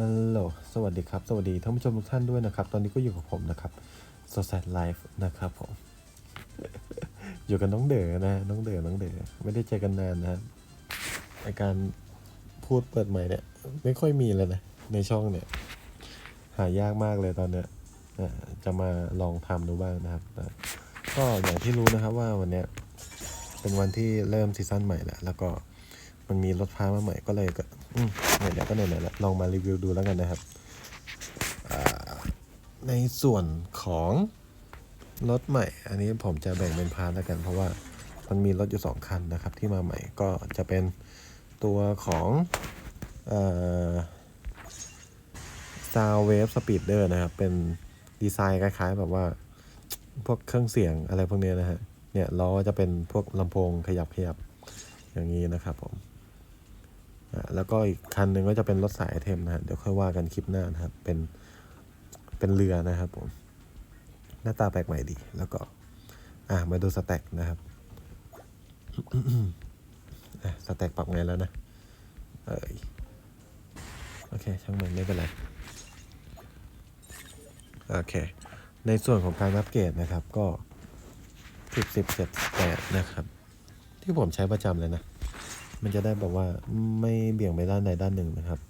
ฮัลโหล สวัสดีครับ สวัสดีท่านผู้ชมทุกท่านด้วยนะครับ ตอนนี้ก็อยู่กับผมนะครับ s o c i e t Life นะครับผม อยู่กับน้องเด๋อนะ น้องเด๋อ น้องเด๋อ ไม่ได้เจอกันนานนะครับการพูดเปิดใหม่เนี่ย ไม่ค่อยมีเลยนะ ในช่องเนี่ย หายากมากเลยตอนเนี้ยจะมาลองทำดูบ้างนะครับ ก็อย่างที่รู้นะครับว่าวันเนี้ยเป็นวันที่เริ่มซีซั่นใหม่แล้ว แล้วก็ มันมีรถพามาใหม่ก็เลยก็อืมไหนๆก็ไหนๆแล้วลองมารีวิวดูแล้วกันนะครับ ในส่วนของรถใหม่ อันนี้ผมจะแบ่งเป็นพาร์ทแล้วกัน เพราะว่ามันมีรถอยู่สองคันนะครับ ที่มาใหม่ก็จะเป็นตัวของเอ่อ Sound Wave Speeder นะครับ เป็นดีไซน์คล้ายๆ แบบว่า พวกเครื่องเสียงอะไรพวกเนี้ยนะฮะเนี่ยล้อจะเป็นพวกลำโพงขยับขยับอย่างนี้นะครับผม แล้วก็อีกคันหนึ่งก็จะเป็นรถสายไอเทมนะฮะเดี๋ยวค่อยว่ากันคลิปหน้านะครับ เป็นเป็นเรือนะครับผม หน้าตาแปลกใหม่ดี แล้วก็ อะมาดูสแต็กนะครับสแต็กปรับไงแล้วนะ เอ้ยโอเค ช่างมันไม่เป็นไร โอเค ในส่วนของการอัปเกรดนะครับก็สิบสิบเจ็ดแปดนะครับ ที่ผมใช้ประจำเลยนะ มันจะได้แบบว่าไม่เบี่ยงไปด้านใดด้านหนึ่งนะครับ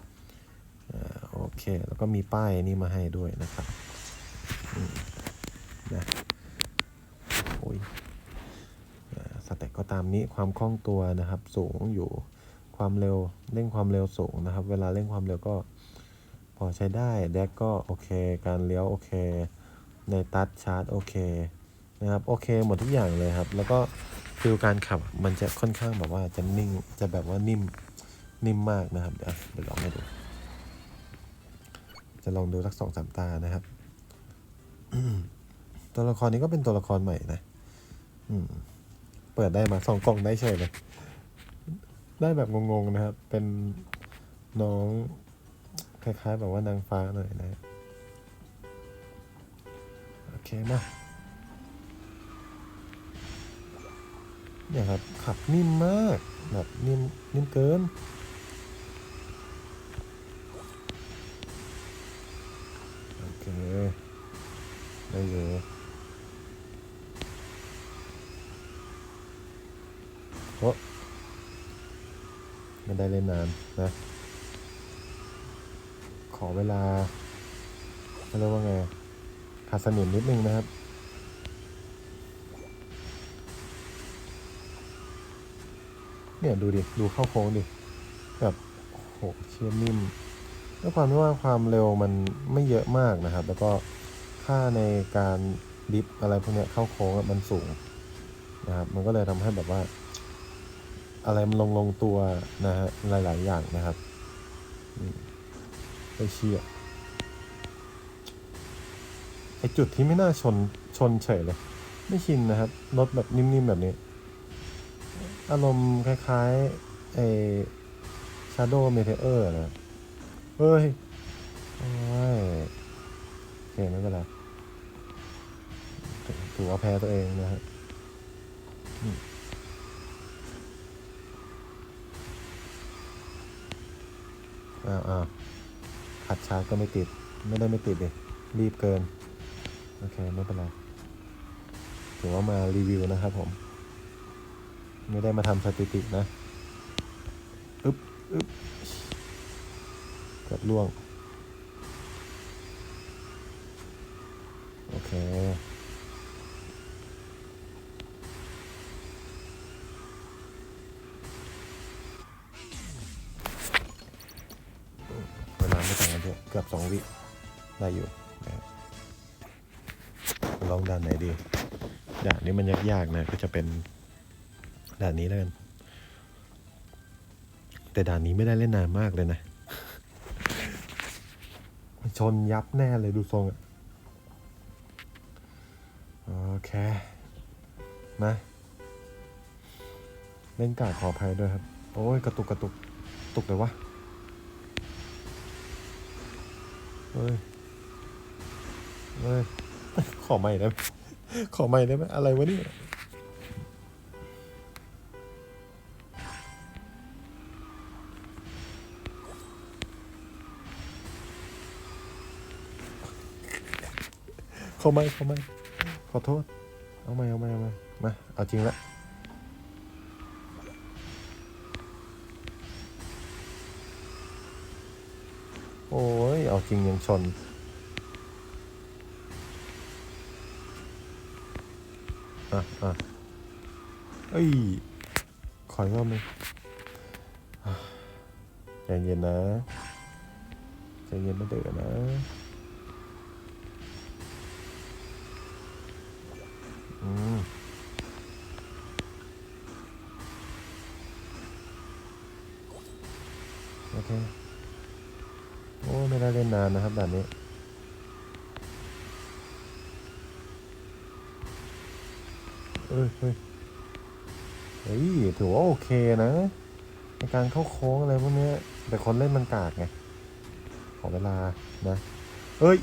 อ่าโอเค แล้วก็มีป้ายนี่มาให้ด้วยนะครับนะโอ้ยอ่าสเต็กก็ตามนี้ความคล่องตัวนะครับ สูงอยู่ความเร็วเร่งความเร็วสูงนะครับ เวลาเร่งความเร็วก็พอใช้ได้แดกก็โอเค การเลี้ยวโอเค ในตัดชาร์จโอเคนะครับโอเคหมดทุกอย่างเลยครับ แล้วก็ ฟิลการขับมันจะค่อนข้างแบบว่าจะนิ่งจะแบบว่านิ่มนิ่มมากนะครับ เดี๋ยวเดี๋ยวลองให้ดู จะลองดูสักสองสามตานะครับตัวละครนี้ก็เป็นตัวละครใหม่นะอืม เปิดได้มาสองกล่องได้เฉยเลย ได้แบบงงๆนะครับ เป็นน้องคล้ายๆแบบว่านางฟ้าหน่อยนะ โอเคมา เนี่ยครับขับนิ่มมากแบบนิ่มนิ่มเกิน โอเค ได้อยู่โอ้ไม่ได้เล่นนานนะ ขอเวลาเขาเรียกว่าไงขัดสนิมนิดนึงนะครับ เนี่ยดูดิ ดูเข้าโค้งดิ แบบโหเชี่ยนิ่มด้วยความที่ว่าความเร็วมันไม่เยอะมากนะครับ แล้วก็ค่าในการดิฟอะไรพวกเนี้ยเข้าโค้งมันสูงนะครับ มันก็เลยทำให้แบบว่า อะไรมันลงลงตัวนะฮะหลาย ๆ อย่างนะครับไปเชียไอจุดที่ไม่น่าชนชนเฉยเลย ไม่ชินนะครับรถแบบนิ่ม ๆ แบบนี้ อารมณ์คล้ายๆไอ Shadow Meteor นะเฮ้ยโอ้ยโอเคไม่เป็นไรถือถือว่าแพ้ตัวเองนะฮะอืมอ้าวอ้าวขัดชาร์จก็ไม่ติด ไม่ได้ไม่ติดเลยรีบเกิน โอเค ไม่เป็นไรถือว่ามารีวิวนะครับผม ไม่ได้มาทำสถิตินะอึ๊บอึ๊บเกือบล่วง โอเค เวลาไม่ต่างกันเยอะเกือบสองวิ ได้อยู่ลองด่านไหนดี ด่านนี้มันยากๆนะก็จะเป็น ด่านนี้แล้วกัน แต่ด่านนี้ไม่ได้เล่นนานมากเลยนะ ชนยับแน่เลยดูทรงอะโอเค มา เล่นกาดขออภัยด้วยครับ โอ้ย กระตุกกระตุกตุกเลยวะเฮ้ยเฮ้ย ขอใหม่ได้ไหมขอใหม่ได้ไหมอะไรวะเนี่ย เขาไม่เขาไม่ขอโทษ เอาไม่เอาไม่เอาไม่มา เอาจริงละโอ้ย เอาจริงยังชน อะอะเอ้ย ขออีกรอบหนึงใจเย็นนะ ใจเย็นไม่เดือดนะ อืม โอเค โอ้ ไม่ได้เล่นนานนะครับด่านนี้เอ้ยเฮ้ยเฮ้ยถือว่าโอเคนะ ในการเข้าโค้งอะไรพวกเนี้ยแต่คนเล่นมันกากไง ขอเวลานะ เอ้ย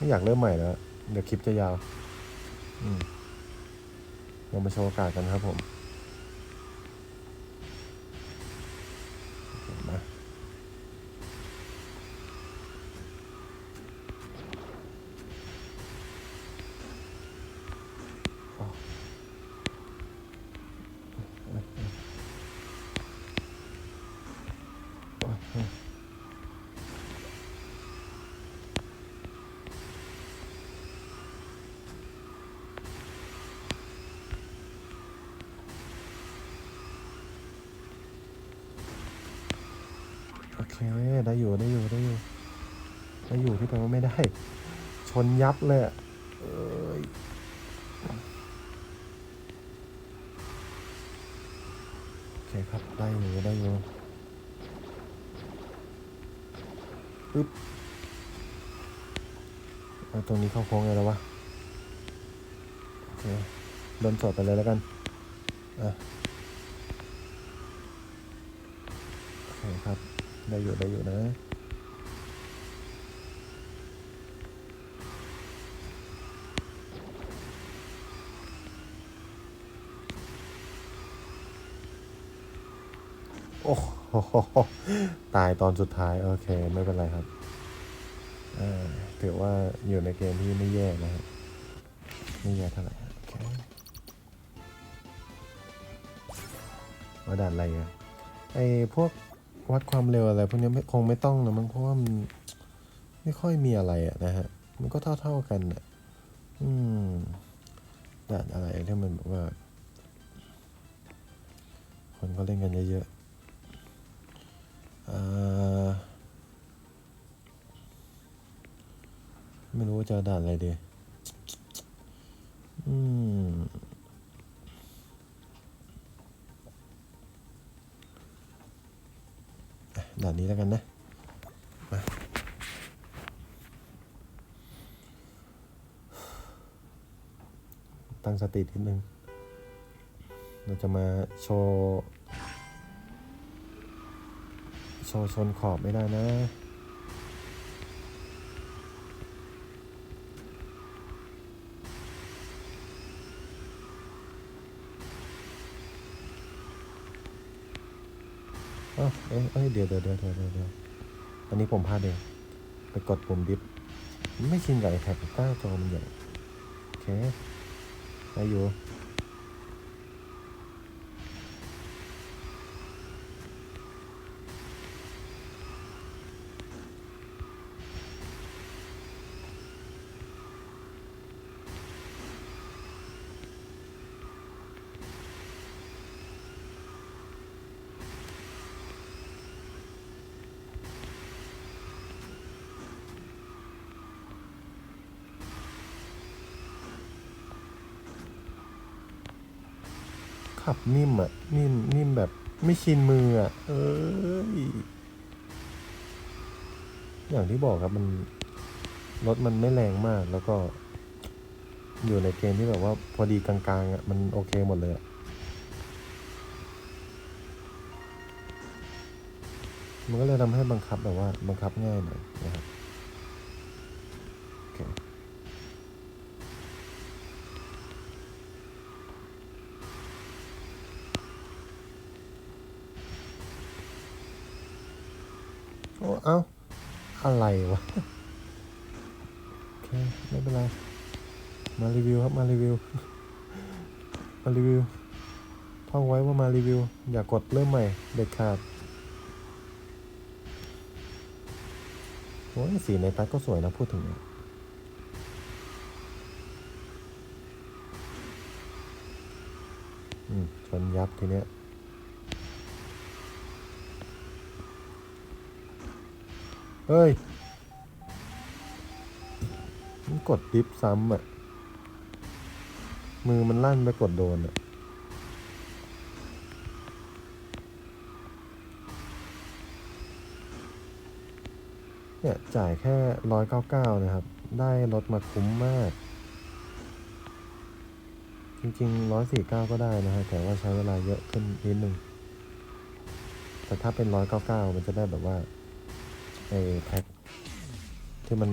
ไม่อยากเริ่มใหม่แล้วเดี๋ยวคลิปจะยาวอืมาโชว์อากาศกันครับผมโอเคมาอ๋อเอ้ยเอ้ยเอ้ยเอ้ยโอ เคได้อยู่ได้อยู่ได้อยู่ได้อยู่ที่แปลว่าไม่ได้ ชนยับเลยเอยโอเคครับได้อยู่ได้อยู่ปึ๊บเอตรงนี้เข้าโค้งไงแล้ววะโอเคเดินสดไปเลยแล้วกันอะโอเคครับ ได้อยู่ได้อยู่นะโอ้โหตายตอนสุดท้าย โอเค ไม่เป็นไรครับถือว่าอยู่ในเกมที่ไม่แย่นะครับไม่แย่เท่าไหร่โอเคว่าด่านอะไรอะไอพวก วัดความเร็วอะไรพวกนี้ไม่คงไม่ต้องนะมั้งเพราะว่ามันไม่ค่อยมีอะไรอะนะฮะ มันก็เท่า ๆกันอะอืมด่านอะไรที่มันแบบว่า คนเขาเล่นกันเยอะๆอไม่รู้ว่าจะด่านอะไรดี อืม อะด่า นี้แล้วกันนะมาตั้งสตินิดนึง เราจะมาโชว์ โชว์ชนขอบไม่ได้นะ เอ้าเอ้ยเอ้ยเดี๋ยวเดี๋ยวเดี๋ยวเดี๋ยวเดี๋ยววอันนี้ผมพลาดเองไปกดปุ่มดิฟไม่ชินกับไอแพดหน้าจอมันใหญ่ โอเคได้อยู่ ขับนิ่มอะนิ่มนิ่มแบบไม่ชินมืออะเอ้ยอย่างที่บอกครับมันรถมันไม่แรงมาก แล้วก็ อยู่ในเกณฑ์ที่แบบว่าพอดีกลางๆอะมันโอเคหมดเลยอะมันก็เลยทำให้บังคับแบบว่าบังคับง่ายหน่อยนะครับ โอเค โอ้ เอ้า อะไรวะ โอเค ไม่เป็นไร มารีวิว ครับมารีวิว มารีวิวท่องไว้ว่ามารีวิว อย่ากกดเริ่มใหม่เด็ดขาดโอ้ยสีในตัดก็สวยนะพูดถึงเนี่ยอืมชนยับทีเนี้ยเฮ้ย มันกดดิฟซ้ำอะ มือมันลั่นไปกดโดนอะเนี่ยจ่ายแค่ร้อยเก้าเก้านะครับ ได้รถมาคุ้มมาก จริงๆร้อยสี่เก้าก็ได้นะฮะแต่ว่าใช้เวลาเยอะขึ้นนิดนึง แต่ถ้าเป็นร้อยเก้าเก้ามันจะได้แบบว่าไอ้แพ็ค ที่มัน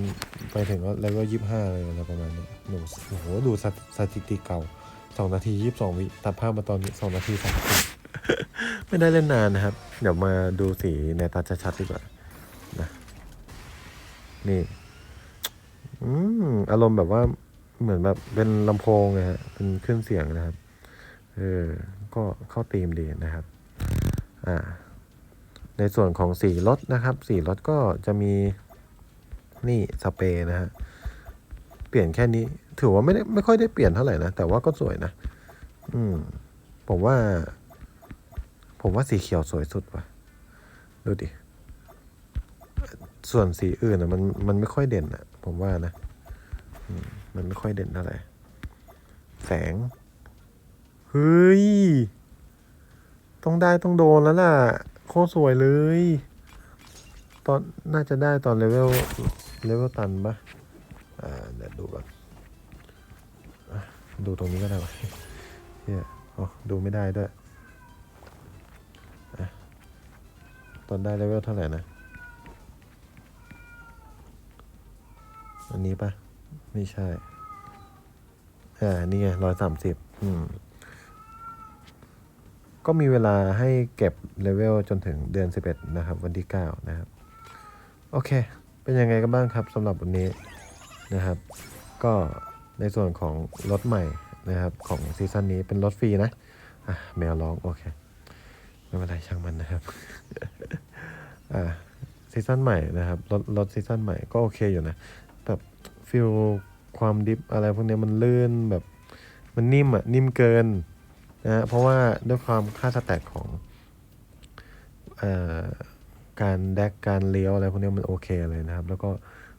ไปถึงเลเวลยี่ห้าเลยอะไรประมาณนี้หนูโอ้โหดูสถสถิติเก่าสองนาทียี่สิบสองวิตัดภาพมาตอนนี้สองนาทีสามสิบไม่ได้เล่นนานนะครับ เดี๋ยวมาดูสีในตาชัดๆดีกว่านะนี่ อืมอารมณ์แบบว่าเหมือนแบบเป็นลำโพงนะฮะเป็นเครื่องเสียงนะครับ เออ ก็เข้าธีมดีนะครับ อ่า ในส่วนของสีรถนะครับ สีรถก็จะมี นี่สเปรย์นะฮะ เปลี่ยนแค่นี้ ถือว่าไม่ได้ไม่ค่อยได้เปลี่ยนเท่าไหร่นะ แต่ว่าก็สวยนะ อืม ผมว่า ผมว่าสีเขียวสวยสุดว่ะ ดูดิ ส่วนสีอื่นอะมันมันไม่ค่อยเด่นอะ ผมว่านะอืมมันไม่ค่อยเด่นเท่าไหร่ แสง เฮ้ย ต้องได้ต้องโดนแล้วล่ะ โคตรสวยเลย ตอนน่าจะได้ตอนเลเวลเลเวลตันปะอ่าเดี๋ยวดูก่อนดูตรงนี้ก็ได้ปะเนี่ยอ๋อดูไม่ได้ด้วยอตอนได้เลเวลเท่าไหร่นะ อันนี้ปะไม่ใช่อ่านี่ไงร้อยสามสิบอืม ก็มีเวลาให้เก็บเลเวลจนถึงเดือน11นะครับ วันที่9นะครับ โอเค เป็นยังไงกันบ้างครับสำหรับวันนี้นะครับ ก็ในส่วนของรถใหม่นะครับของซีซั่นนี้เป็นรถฟรีนะอะแมวร้อง โอเค ไม่เป็นไรช่างมันนะครับอ่าซีซั่นใหม่นะครับรถรถซีซั่นใหม่ก็โอเคอยู่นะแบบฟิลความดิฟอะไรพวกนี้มันลื่นแบบมันนิ่มอะนิ่มเกินนะฮะเพราะว่าด้วยความค่าสแต็กของเอ่อ การแดกการเลี้ยวอะไรพวกนี้มันโอเคเลยนะครับ แล้วก็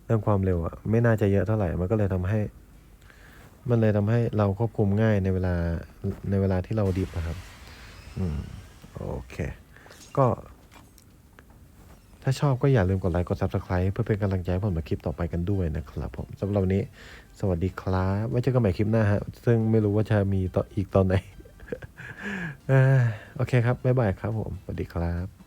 เรื่องความเร็วอะไม่น่าจะเยอะเท่าไหร่ มันก็เลยทำให้ มันเลยทำให้เราควบคุมง่ายในเวลาในเวลาที่เราดิฟอะครับ อืมโอเค ก็ ถ้าชอบก็อย่าลืมกดไลค์กด Subscribe เพื่อเป็นกำลังใจให้ผมในคลิปต่อไปกันด้วยนะครับผมสำหรับวันนี้ สวัสดีครับไว้เจอกันใหม่คลิปหน้าฮะ ซึ่งไม่รู้ว่าจะมีต่ออีกตอนไหนอ่าโอเคครับ บ๊ายบายครับผม สวัสดีครับ